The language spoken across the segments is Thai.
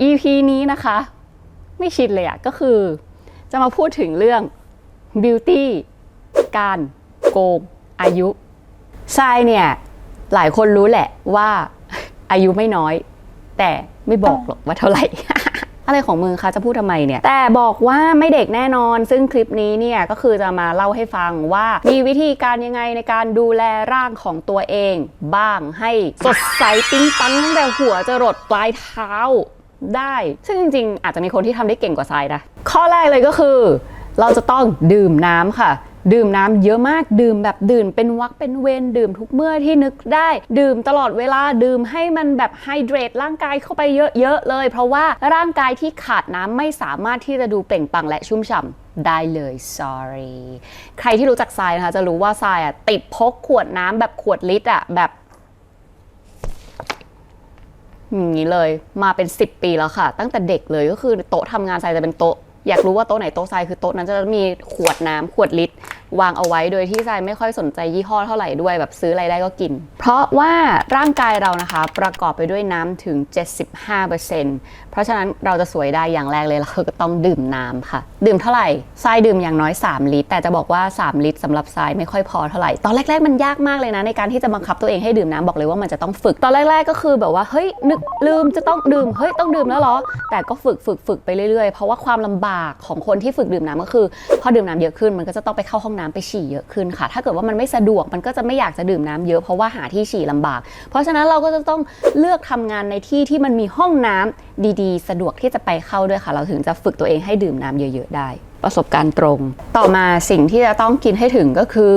EP นี้นะคะ ไม่ชินเลยอะก็คือ จะมาพูดถึงเรื่อง beauty การโกงอายุทรายเนี่ย หลายคนรู้แหละว่าอายุไม่น้อย แต่ไม่บอกหรอกว่าเท่าไหร่ อะไรของมึงคะจะพูดทำไมเนี่ย แต่บอกว่าไม่เด็กแน่นอน ซึ่งคลิปนี้เนี่ย ก็คือจะมาเล่าให้ฟังว่ามีวิธีการยังไงในการดูแลร่างของตัวเอง บ้างให้สดใสปิ๊งปังตั้งแต่หัวจะรดปลายเท้า ได้ ซึ่งจริง ๆ อาจจะมีคนที่ทำได้เก่งกว่าทรายนะ ข้อแรกเลยก็คือ เราจะต้องดื่มน้ำค่ะ ดื่มน้ำเยอะมากดื่มแบบดื่มเป็นวักเป็นเวรดื่มทุกเมื่อที่นึกได้ ดื่มตลอดเวลาดื่มให้มันแบบไฮเดรตร่างกายเข้าไปเยอะๆเลย เพราะว่าร่างกายที่ขาดน้ำไม่สามารถที่จะดูเปล่งปลังและชุ่มฉ่ำได้เลย sorry ใครที่รู้จักทรายนะคะจะรู้ว่าทรายอะติดพกขวดน้ำแบบขวดลิตรอะแบบ อย่างนี้เลยมาเป็น 10 ปีแล้วค่ะ ตั้งแต่เด็กเลยก็คือโต๊ะทำงานทรายจะเป็นโต๊ะอยากรู้ว่าโต๊ะไหนโต๊ะทรายคือโต๊ะนั้นจะมีขวดน้ำขวดลิตรวางเอาไว้โดยที่ทรายไม่ค่อยสนใจยี่ห้อเท่าไหร่ด้วยแบบซื้ออะไรได้ก็กิน เพราะว่าร่างกายเรานะคะประกอบไปด้วยน้ำถึง 75%เพราะฉะนั้นเราจะสวยได้อย่างแรกเลยเราก็ต้องดื่มน้ำค่ะ ดื่มเท่าไหร่ทรายดื่มอย่างน้อย 3 ลิตร แต่จะบอกว่า 3 ลิตรสำหรับทรายไม่ค่อยพอเท่าไหร่ ตอนแรก ๆ มันยากมากเลยนะ ในการที่จะบังคับตัวเองให้ดื่มน้ำบอกเลยว่ามันจะต้องฝึก ตอนแรก ๆ ก็คือแบบว่าเฮ้ยนึกลืมจะต้องดื่มเฮ้ยต้องดื่มแล้วเหรอ แต่ก็ฝึกฝึกฝึกไปเรื่อยๆ เพราะว่าความลำบากของคนที่ฝึกดื่มน้ำก็คือ พอดื่มน้ำเยอะขึ้นมันก็จะต้องไปเข้าห้องน้ำไปฉี่เยอะขึ้นค่ะ ถ้าเกิดว่ามันไม่สะดวกมันก็จะไม่อยากจะดื่มน้ำเยอะเพราะว่าหาที่ฉี่ลำบาก เพราะฉะนั้นเราก็จะต้องเลือกทำงานในที่ที่มันมีห้องน้ำดีๆ สะดวกที่จะไปเข้าด้วยค่ะ เราถึงจะฝึกตัวเองให้ดื่มน้ำเยอะ ๆ ได้ ประสบการณ์ตรง ต่อมาสิ่งที่จะต้องกินให้ถึงก็คือ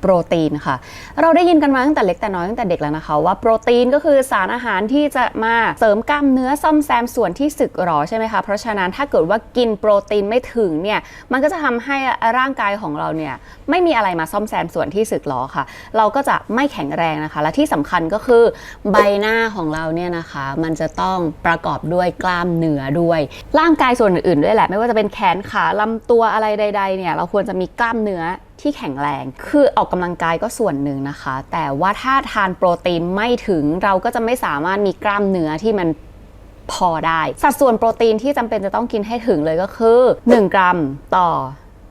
โปรตีนค่ะ เราได้ยินกันมาตั้งแต่เล็กแต่น้อยตั้งแต่เด็กแล้วนะคะ ว่าโปรตีนก็คือสารอาหารที่จะมาเสริมกล้ามเนื้อซ่อมแซมส่วนที่สึกหรอใช่ไหมคะ เพราะฉะนั้นถ้าเกิดว่ากินโปรตีนไม่ถึงเนี่ยมันก็จะทำให้ร่างกายของเราเนี่ยไม่มีอะไรมาซ่อมแซมส่วนที่สึกหรอค่ะ เราก็จะไม่แข็งแรงนะคะ และที่สำคัญก็คือใบหน้าของเราเนี่ยนะคะ มันจะต้องประกอบด้วยกล้ามเนื้อด้วย ร่างกายส่วนอื่นๆด้วยแหละ ไม่ว่าจะเป็นแขนขาลำตัวอะไรใด ๆเนี่ยเราควรจะมีกล้ามเนื้อ ที่แข็งแรง คือออกกำลังกายก็ส่วนหนึ่งนะคะ แต่ว่าถ้าทานโปรตีนไม่ถึงเราก็จะไม่สามารถมีกล้ามเนื้อที่มันพอได้ สัดส่วนโปรตีนที่จำเป็นจะต้องกินให้ถึงเลยก็คือ 1 กรัมต่อ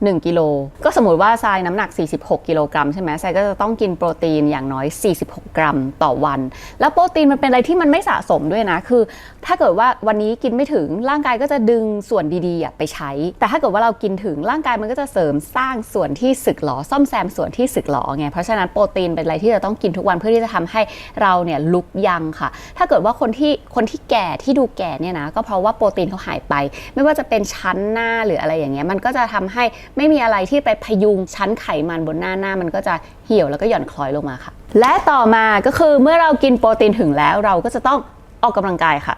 1 กิโล ก็สมมติว่าทรายน้ำหนัก 46 กิโลกรัมใช่ไหมทรายก็จะต้องกินโปรตีนอย่างน้อย 46 กรัมต่อวัน แล้วโปรตีนมันเป็นอะไรที่มันไม่สะสมด้วยนะ คือ ถ้าเกิดว่าวันนี้กินไม่ถึงร่างกายก็จะดึงส่วนดีๆไปใช้ แต่ถ้าเกิดว่าเรากินถึงร่างกายมันก็จะเสริมสร้างส่วนที่สึกหรอซ่อมแซมส่วนที่สึกหรอไง เพราะฉะนั้นโปรตีนเป็นอะไรที่จะต้องกินทุกวันเพื่อที่จะทำให้เราเนี่ยลุกยังค่ะ ถ้าเกิดว่าคนที่คนที่แก่ที่ดูแก่เนี่ยนะก็เพราะว่าโปรตีนเขาหายไป ไม่ว่าจะเป็นชั้นหน้าหรืออะไรอย่างเงี้ยมันก็จะทำให้ไม่มีอะไรที่ไปพยุงชั้นไขมันบนหน้าหน้ามันก็จะเหี่ยวแล้วก็หย่อนคล้อยลงมาค่ะ และต่อมาก็คือเมื่อเรากินโปรตีนถึงแล้วเราก็จะต้องออกกำลังกายค่ะ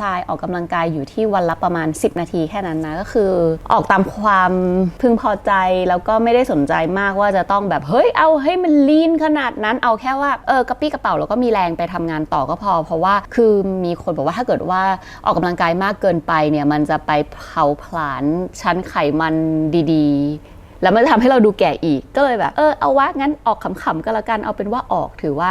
ทรายออกกำลังกายอยู่ที่วันละประมาณ 10 นาทีแค่นั้นนะก็คือ ออกตามความพึงพอใจแล้วก็ไม่ได้สนใจมากว่าจะต้องแบบเฮ้ยเอาให้มันลีนขนาดนั้นเอาแค่ว่าเออกระปี้กระเป๋าแล้วก็มีแรงไปทำงานต่อก็พอ เพราะว่าคือมีคนบอกว่าถ้าเกิดว่าออกกำลังกายมากเกินไปเนี่ยมันจะไปเผาผลาญชั้นไขมันดีๆ แล้วมันจะทำให้เราดูแก่อีกก็เลยแบบเออเอาวะงั้นออกขำๆก็แล้วกันเอาเป็นว่าออกถือว่า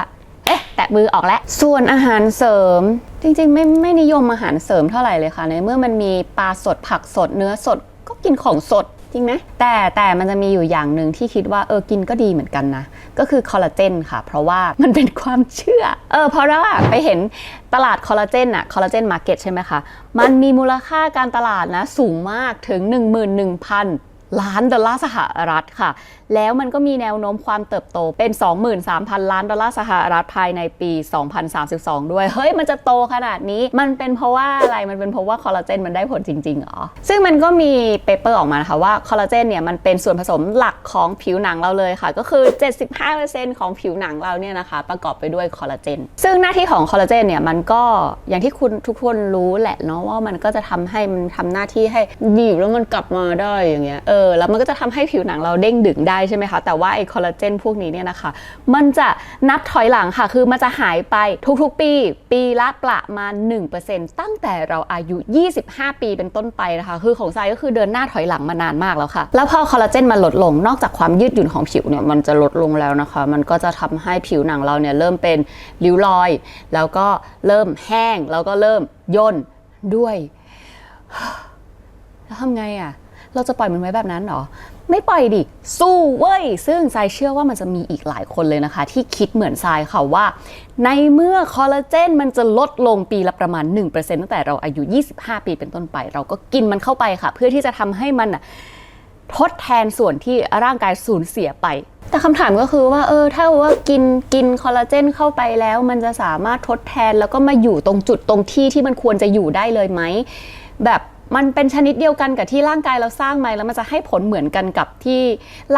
แตะมือออกแล้ว ส่วนอาหารเสริม จริงๆ ไม่ไม่นิยมอาหารเสริมเท่าไหร่เลยค่ะ ในเมื่อมันมีปลาสดผักสดเนื้อสดก็กินของสดจริงไหมแต่แต่มันจะมีอยู่อย่างหนึ่งที่คิดว่าเออกินก็ดีเหมือนกันนะ ก็คือคอลลาเจนค่ะ เพราะว่ามันเป็นความเชื่อ เออเพราะว่าไปเห็นตลาดคอลลาเจนอะคอลลาเจนมาร์เก็ตใช่ไหมคะ มันมีมูลค่าการตลาดนะ สูงมากถึง 11,000 ล้านดอลลาร์สหรัฐค่ะ แล้วมันก็มีแนวโน้มความเติบโตเป็น 23,000 ล้านดอลลาร์สหรัฐภายในปี 2032 ด้วย เฮ้ย มันจะโตขนาดนี้ มันเป็นเพราะว่าอะไร มันเป็นเพราะว่าคอลลาเจนมันได้ผลจริงๆหรอ ซึ่งมันก็มีเปเปอร์ออกมานะคะว่าคอลลาเจนเนี่ยมันเป็นส่วนผสมหลักของผิวหนังเราเลยค่ะ ก็คือ 75%ของผิวหนังเราเนี่ยนะคะ ประกอบไปด้วยคอลลาเจน ซึ่งหน้าที่ของคอลลาเจนเนี่ยมันก็อย่างที่คุณทุกคนรู้แหละเนาะว่ามันก็จะทำให้มันทำหน้าที่ให้บีบแล้วมันกลับมาได้อย่างเงี้ย เออ แล้วมันก็จะทำให้ผิวหนังเราเด้งดึงได้ใช่ไหมคะ แต่ว่าไอคอลลาเจนพวกนี้เนี่ยนะคะ มันจะนับถอยหลังค่ะ คือมันจะหายไปทุกๆ ปี ปีละประมาณ 1%ตั้งแต่เราอายุ 25 ปีเป็นต้นไปนะคะ คือของไซก็คือเดินหน้าถอยหลังมานานมากแล้วค่ะ แล้วพอคอลลาเจนมันลดลง นอกจากความยืดหยุ่นของผิวเนี่ย มันจะลดลงแล้วนะคะ มันก็จะทำให้ผิวหนังเราเนี่ยเริ่มเป็นริ้วรอย แล้วก็เริ่มแห้ง แล้วก็เริ่มย่นด้วยแล้วทำไงอะ่ะ เราจะปล่อยมันไว้แบบนั้นหรอ ไม่ปล่อยดิ สู้เว้ย ซึ่งทรายเชื่อว่ามันจะมีอีกหลายคนเลยนะคะ ที่คิดเหมือนทรายค่ะว่า ในเมื่อคอลลาเจนมันจะลดลงปีละประมาณ 1%ตั้งแต่เราอายุ 25 ปีเป็นต้นไป เราก็กินมันเข้าไปค่ะ เพื่อที่จะทำให้มันทดแทนส่วนที่ร่างกายสูญเสียไป แต่คำถามก็คือว่าเออถ้าว่ากินกินคอลลาเจนเข้าไปแล้ว มันจะสามารถทดแทนแล้วก็มาอยู่ตรงจุดตรงที่ที่มันควรจะอยู่ได้เลยไหมแบบ มันเป็นชนิดเดียวกันกับที่ร่างกายเราสร้างไหมแล้วมันจะให้ผลเหมือนกันกับที่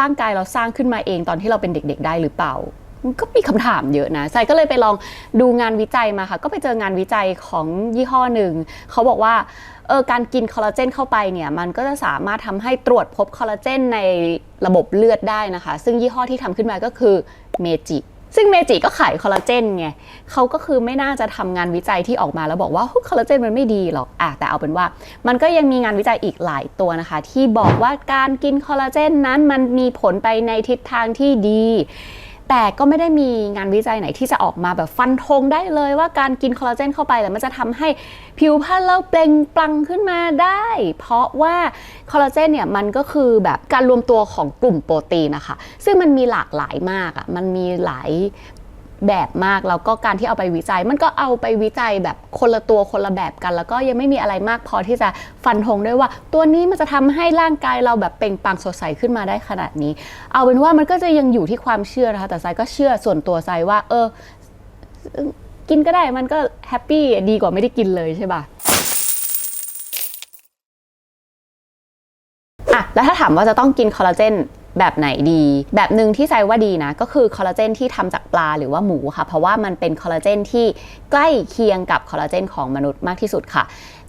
ร่างกายเราสร้างขึ้นมาเองตอนที่เราเป็นเด็ก ๆ ได้หรือเปล่าก็มีคำถามเยอะนะใส่ก็เลยไปลองดูงานวิจัยมาค่ะ ก็ไปเจองานวิจัยของยี่ห้อหนึ่ง เขาบอกว่าเออการกินคอลลาเจนเข้าไปเนี่ย มันก็จะสามารถทำให้ตรวจพบคอลลาเจนในระบบเลือดได้นะคะ ซึ่งยี่ห้อที่ทำขึ้นมาก็คือเมจิ ซึ่งเมจิก็ขายคอลลาเจนไงเขาก็คือไม่น่าจะทำงานวิจัยที่ออกมาแล้วบอกว่าคอลลาเจนมันไม่ดีหรอกอะแต่เอาเป็นว่า มันก็ยังมีงานวิจัยอีกหลายตัวนะคะ ที่บอกว่าการกินคอลลาเจนนั้นมันมีผลไปในทิศทางที่ดี แต่ก็ไม่ได้มีงานวิจัยไหนที่จะออกมาแบบฟันธงได้เลยว่าการกินคอลลาเจนเข้าไปแล้วมันจะทำให้ผิวพรรณเราเปล่งปลั่งขึ้นมาได้ เพราะว่าคอลลาเจนเนี่ยมันก็คือแบบการรวมตัวของกลุ่มโปรตีนนะคะ ซึ่งมันมีหลากหลายมากอะ่ะมันมีหลาย แบบมากแล้วก็การที่เอาไปวิจัย มันก็เอาไปวิจัยแบบคนละตัวคนละแบบกัน แล้วก็ยังไม่มีอะไรมากพอที่จะฟันธงได้ว่า ตัวนี้มันจะทำให้ร่างกายเราแบบเปล่งปลั่งสดใสขึ้นมาได้ขนาดนี้ เอาเป็นว่ามันก็จะยังอยู่ที่ความเชื่อนะคะแต่ทรายก็เชื่อส่วนตัวทรายว่า เออ กินก็ได้มันก็แฮปปี้ดีกว่าไม่ได้กินเลยใช่ปะอะแล้วถ้าถามว่าจะต้องกินคอลลาเจน แบบไหนดี แบบหนึ่งที่ใจว่าดีนะ ก็คือคอลลาเจนที่ทำจากปลาหรือว่าหมูค่ะ เพราะว่ามันเป็นคอลลาเจนที่ใกล้เคียงกับคอลลาเจนของมนุษย์มากที่สุดค่ะ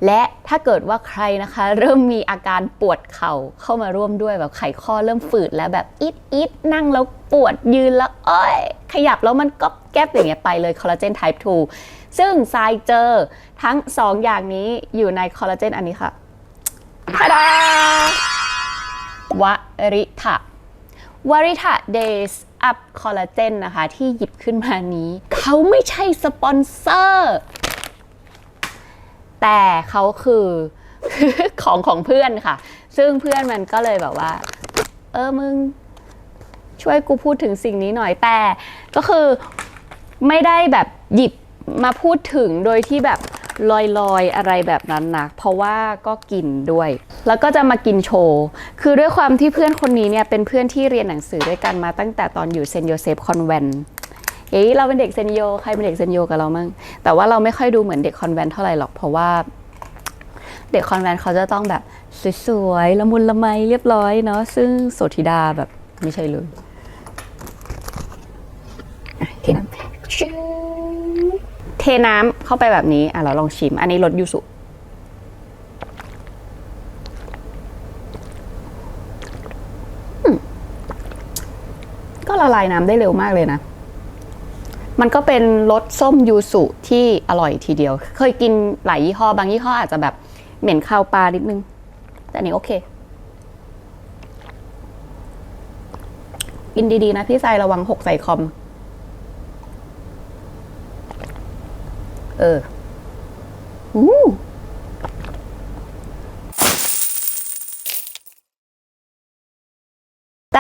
และถ้าเกิดว่าใครนะคะ เริ่มมีอาการปวดเข่าเข้ามาร่วมด้วยแบบไขข้อเริ่มฝืดแล้วแบบอิดอิดนั่งแล้วปวดยืนแล้วเอ้ย ขยับแล้วมันก็แก๊บอย่างเงี้ยไปเลยคอลลาเจน type 2 ซึ่งทรายเจอทั้ง 2 อย่างนี้อยู่ในคอลลาเจนอันนี้ค่ะทาดาวริทะ วาริทะ Days Up Collagen นะคะ ที่หยิบขึ้นมานี้ เขาไม่ใช่สปอนเซอร์ แต่เขาคือของของเพื่อนค่ะ ซึ่งเพื่อนมันก็เลยแบบว่า เออมึง ช่วยกูพูดถึงสิ่งนี้หน่อยแต่ก็คือไม่ได้แบบหยิบมาพูดถึงโดยที่แบบลอยๆ อะไรแบบนั้นนะเพราะว่าก็กินด้วย แล้วก็จะมากินโชว์ คือด้วยความที่เพื่อนคนนี้เนี่ยเป็นเพื่อนที่เรียนหนังสือด้วยกันมาตั้งแต่ตอนอยู่เซนต์โยเซฟคอนแวนต์เอ้ยเราเป็นเด็กเซนโย ใครเป็นเด็กเซนโยกับเรามั่งแต่ว่าเราไม่ค่อยดูเหมือนเด็กคอนแวนต์เท่าไหร่หรอกเพราะว่า เด็กคอนแวนต์เขาจะต้องแบบสวยๆละมุนละไมเรียบร้อยเนาะซึ่งโสธิดาแบบไม่ใช่เลยอะเทน้ำชิงเทน้ำเข้าไปแบบนี้อะเราลองชิม อันนี้รสยูสุอืมก็ ลายน้ำได้เร็วมากเลยนะ มันก็เป็นรสส้มยูสุที่อร่อยทีเดียว เคยกินหลายยี่ห้อบางยี่ห้ออาจจะแบบเหม็นคาวปลานิดนึง แต่นี้โอเค กินดีๆนะพี่ไซระวังหกใส่คอม เออ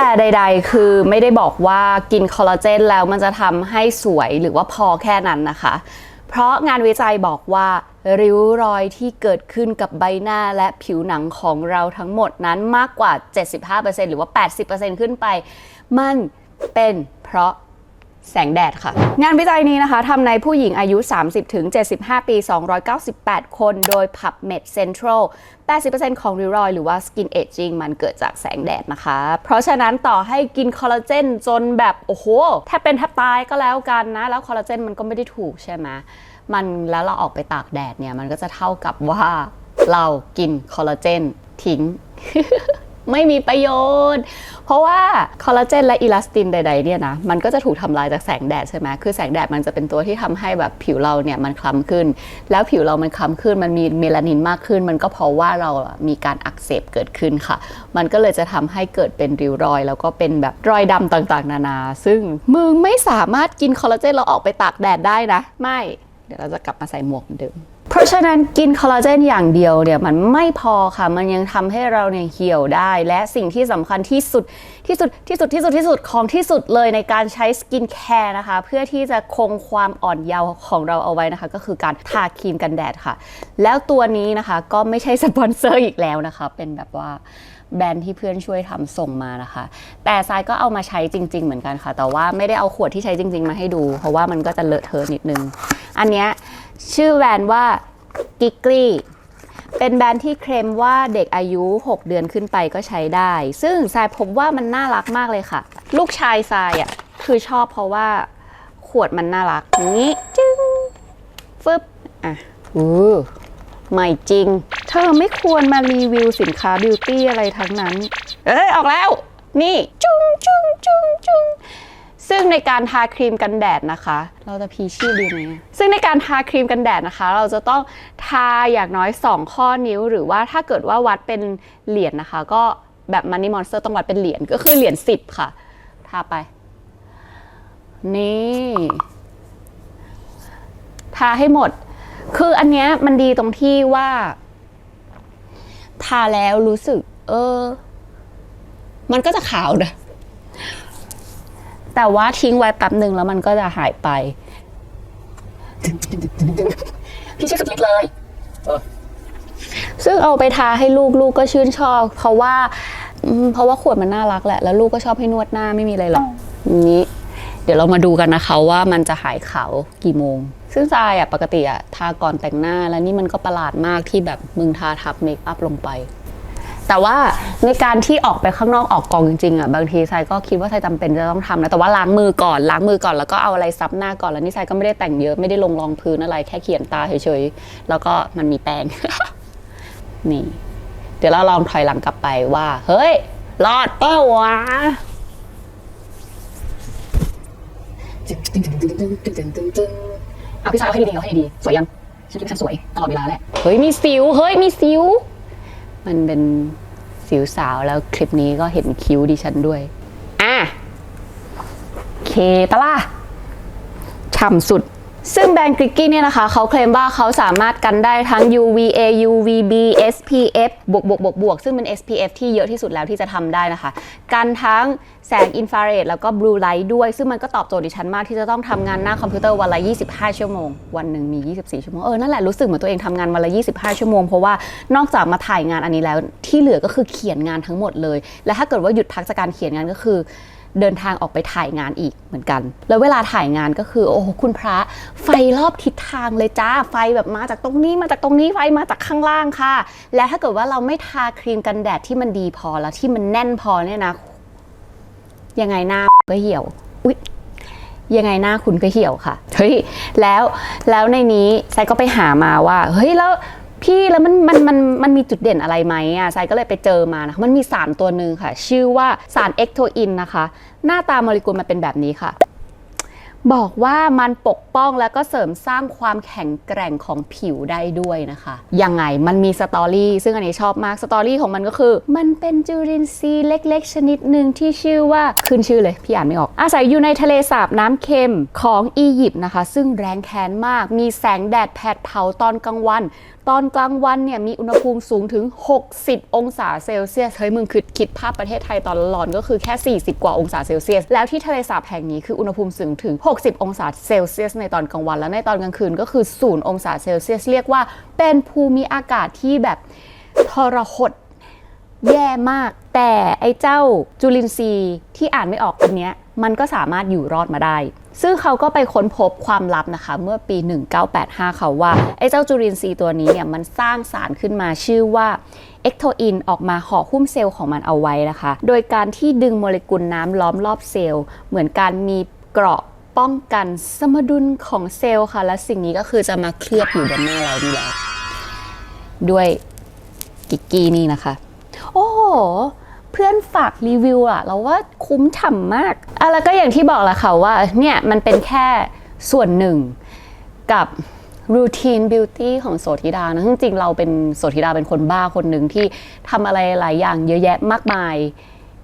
แต่ใด ๆ คือไม่ได้บอกว่ากินคอลลาเจนแล้วมันจะทำให้สวยหรือว่าพอแค่นั้นนะคะ เพราะงานวิจัยบอกว่าริ้วรอยที่เกิดขึ้นกับใบหน้าและผิวหนังของเราทั้งหมดนั้นมากกว่า 75%หรือว่า 80%ขึ้นไป มันเป็นเพราะ แสงแดดค่ะ งานวิจัยนี้นะคะทำในผู้หญิงอายุ 30-75 ปี 298 คน โดย PubMed Central 80%ของริ้วรอยหรือว่า skin aging มันเกิดจากแสงแดดนะคะ เพราะฉะนั้นต่อให้กินคอลลาเจนจนแบบ โอ้โห แทบเป็นแทบตายก็แล้วกันนะ แล้วคอลลาเจนมันก็ไม่ได้ถูกใช่ไหมมันแล้วเราออกไปตากแดดเนี่ย มันก็จะเท่ากับว่าเรากินคอลลาเจนทิ้ง ไม่มีประโยชน์ เพราะว่าคอลลาเจนและอิลาสตินใดๆเนี่ยนะมันก็จะถูกทำลายจากแสงแดดใช่ไหมคือแสงแดดมันจะเป็นตัวที่ทำให้แบบผิวเราเนี่ยมันคล้ำขึ้น แล้วผิวเรามันคล้ำขึ้นมันมีเมลานินมากขึ้น มันก็เพราะว่าเรามีการอักเสบเกิดขึ้นค่ะ มันก็เลยจะทำให้เกิดเป็นริ้วรอย แล้วก็เป็นแบบรอยดำต่างๆ นานา ซึ่งมึงไม่สามารถกินคอลลาเจนเราออกไปตากแดดได้นะ ไม่ เดี๋ยวเราจะกลับมาใส่หมวกเหมือนเดิม เพราะฉะนั้นกินคอลลาเจนอย่างเดียวเนี่ยมันไม่พอค่ะ มันยังทำให้เราเนี่ยเหี่ยวได้ และสิ่งที่สำคัญที่สุดที่สุดที่สุดที่สุดที่สุดของที่สุดเลยในการใช้สกินแคร์นะคะ เพื่อที่จะคงความอ่อนเยาว์ของเราเอาไว้นะคะ ก็คือการทาครีมกันแดดค่ะ แล้วตัวนี้นะคะก็ไม่ใช่สปอนเซอร์อีกแล้วนะคะ เป็นแบบว่า แบรนด์ที่เพื่อนช่วยทำส่งมานะคะ แต่ทรายก็เอามาใช้จริง ๆ เหมือนกันค่ะ แต่ว่าไม่ได้เอาขวดที่ใช้จริง ๆ มาให้ดู เพราะว่ามันก็จะเลอะเทอะนิดนึง อันเนี้ยชื่อแบรนด์ว่ากิกลี่ เป็นแบรนด์ที่เคลมว่าเด็กอายุ 6 เดือนขึ้นไปก็ใช้ได้ ซึ่งทรายพบว่ามันน่ารักมากเลยค่ะ ลูกชายทรายอะคือชอบเพราะว่าขวดมันน่ารักอย่างนี้จึ้งฟึบอะอู้ ใหม่จริง เธอไม่ควรมารีวิวสินค้าบิวตี้อะไรทั้งนั้น เอ้ย ออกแล้ว นี่ จุ้งจุ้งจุ้งจุ้งซึ่งในการทาครีมกันแดดนะคะ เราจะพีชื่อดีไหมอะซึ่งในการทาครีมกันแดดนะคะ เราจะต้องทาอย่างน้อย 2 ข้อนิ้ว หรือว่าถ้าเกิดว่าวัดเป็นเหรียญนะคะ ก็แบบมันนี่มอนสเตอร์ต้องวัดเป็นเหรียญก็คือเหรียญ10 ค่ะ ทาไป นี่ ทาให้หมด คืออันเนี้ยมันดีตรงที่ว่าทาแล้วรู้สึก เออ มันก็จะขาวนะแต่ว่าทิ้งไว้แป๊บหนึ่งแล้วมันก็จะหายไป พี่ชื่อสกิปเลยซึ่งเอาไปทาให้ลูกลูกก็ชื่นชอบ เพราะว่าอืมเพราะว่าขวดมันน่ารักแหละ แล้วลูกก็ชอบให้นวดหน้าไม่มีอะไรหรอกนี้ เดี๋ยวเรามาดูกันนะคะว่ามันจะหายขาวกี่โมง ซึ่งทรายอะปกติอะทาก่อนแต่งหน้าแล้วนี่มันก็ประหลาดมากที่แบบมึงทาทับเมคอัพลงไป แต่ว่าในการที่ออกไปข้างนอกออกกองจริงๆอะบางทีทรายก็คิดว่าทรายจำเป็นจะต้องทำนะแต่ว่าล้างมือก่อนล้างมือก่อนแล้วก็เอาอะไรซับหน้าก่อนแล้วนี่ทรายก็ไม่ได้แต่งเยอะไม่ได้ลงรองพื้นอะไรแค่เขียนตาเฉยๆแล้วก็มันมีแป้งนี่ เดี๋ยวเราลองถอยหลังกลับไปว่า เฮ้ยรอดเป้าวะเอาพี่ชายเอาให้ดีๆเอาให้ดีๆสวยยังฉันคิดว่าฉันสวยตลอดเวลาแหละ เฮ้ยมีสิว เฮ้ยมีสิว มันเป็นสิวสาวแล้วคลิปนี้ก็เห็นคิ้วดิฉันด้วย อะโอเคปะล่ะฉ่ำสุด ซึ่งแบรนด์กริกกี้เนี่ยนะคะเขาเคลมว่าเขาสามารถกันได้ทั้ง UVA UVB SPF บวกบวกบวกบวกซึ่งเป็น SPF ที่เยอะที่สุดแล้วที่จะทำได้นะคะ กันทั้งแสงอินฟราเรดแล้วก็บลูไลท์ด้วย ซึ่งมันก็ตอบโจทย์ดิฉันมากที่จะต้องทำงานหน้าคอมพิวเตอร์วันละ 25 ชั่วโมง วันหนึ่งมี 24 ชั่วโมง เออ นั่นแหละรู้สึกเหมือนตัวเองทำงานวันละ 25 ชั่วโมง เพราะว่านอกจากมาถ่ายงานอันนี้แล้วที่เหลือก็คือเขียนงานทั้งหมดเลย และถ้าเกิดว่าหยุดพักจากการเขียนงานก็คือ เดินทางออกไปถ่ายงานอีกเหมือนกัน แล้วเวลาถ่ายงานก็คือ โอ้โหคุณพระไฟรอบทิศทางเลยจ้าไฟแบบมาจากตรงนี้มาจากตรงนี้ไฟมาจากข้างล่างค่ะ และถ้าเกิดว่าเราไม่ทาครีมกันแดดที่มันดีพอแล้วที่มันแน่นพอเนี่ยนะ ยังไงหน้าก็เหี่ยวอุ๊ยยังไงหน้าคุณก็เหี่ยวค่ะเฮ้ยแล้วแล้วในนี้ไซก็ไปหามาว่าเฮ้ยแล้ว พี่แล้วมันมันมันมันมีจุดเด่นอะไรไหมอะไซก็เลยไปเจอมานะคะมันมีสารตัวหนึ่งค่ะ ชื่อว่าสารเอ็กโทอินนะคะ หน้าตาโมเลกุลมันเป็นแบบนี้ค่ะ บอกว่ามันปกป้องแล้วก็เสริมสร้างความแข็งแกร่งของผิวได้ด้วยนะคะ ยังไงมันมีสตอรี่ซึ่งอันนี้ชอบมากสตอรี่ของมันก็คือ มันเป็นจุลินทรีย์เล็กๆ ชนิดหนึ่งที่ชื่อว่าขึ้นชื่อเลย พี่อ่านไม่ออก อาศัยอยู่ในทะเลสาบน้ำเค็มของอียิปต์นะคะ ซึ่งแรงแค้นมาก มีแสงแดดแผดเผาตอนกลางวัน ตอนกลางวันเนี่ยมีอุณหภูมิสูงถึง 60 องศาเซลเซียสเฮ้ยมึงคิดคิดภาพประเทศไทยตอนร้อนก็คือแค่ 40 กว่าองศาเซลเซียส แล้วที่ทะเลสาบแห่งนี้คืออุณหภูมิสูงถึง 60 องศาเซลเซียส ในตอนกลางวันและในตอนกลางคืนก็คือ 0 องศาเซลเซียส เรียกว่าเป็นภูมิอากาศที่แบบทรหดแย่มาก แต่ไอ้เจ้าจุลินทรีย์ที่อ่านไม่ออกอันเนี้ย มันก็สามารถอยู่รอดมาได้ ซึ่งเขาก็ไปค้นพบความลับนะคะ เมื่อปี 1985 เขาว่า ไอ้เจ้าจุลินทรีย์ตัวนี้เนี่ยมันสร้างสารขึ้นมาชื่อว่าเอ็กโทอินออกมาห่อหุ้มเซลล์ของมันเอาไว้นะคะ โดยการที่ดึงโมเลกุลน้ำล้อมรอบเซลล์ เหมือนการมีเกราะป้องกันสมดุลของเซลล์ค่ะ และสิ่งนี้ก็คือจะมาเคลือบอยู่บนหน้าเรานี่แหละด้วยกิกกี้นี่นะคะ โอ้โห เพื่อนฝากรีวิวอะเราว่าคุ้มฉ่ำมากอะแล้วก็อย่างที่บอกแหละค่ะว่าเนี่ยมันเป็นแค่ส่วนหนึ่งกับรูทีนบิวตี้ของโสธิดานะจริงๆเราเป็นโสธิดาเป็นคนบ้าคนหนึ่งที่ทำอะไรหลายอย่างเยอะแยะมากมาย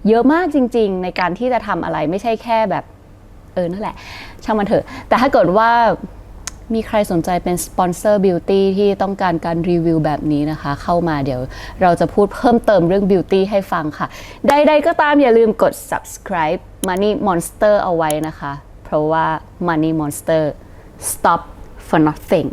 เยอะมากจริง ๆ ในการที่จะทำอะไรไม่ใช่แค่แบบเออนั่นแหละ ช่างมันเถอะ แต่ถ้าเกิดว่า มีใครสนใจเป็นสปอนเซอร์บิวตี้ที่ต้องการการรีวิวแบบนี้นะคะ เข้ามาเดี๋ยวเราจะพูดเพิ่มเติมเรื่องบิวตี้ให้ฟังค่ะ ใดๆก็ตามอย่าลืมกด subscribe Money Monster เอาไว้นะคะ เพราะว่า Money Monster stop for nothing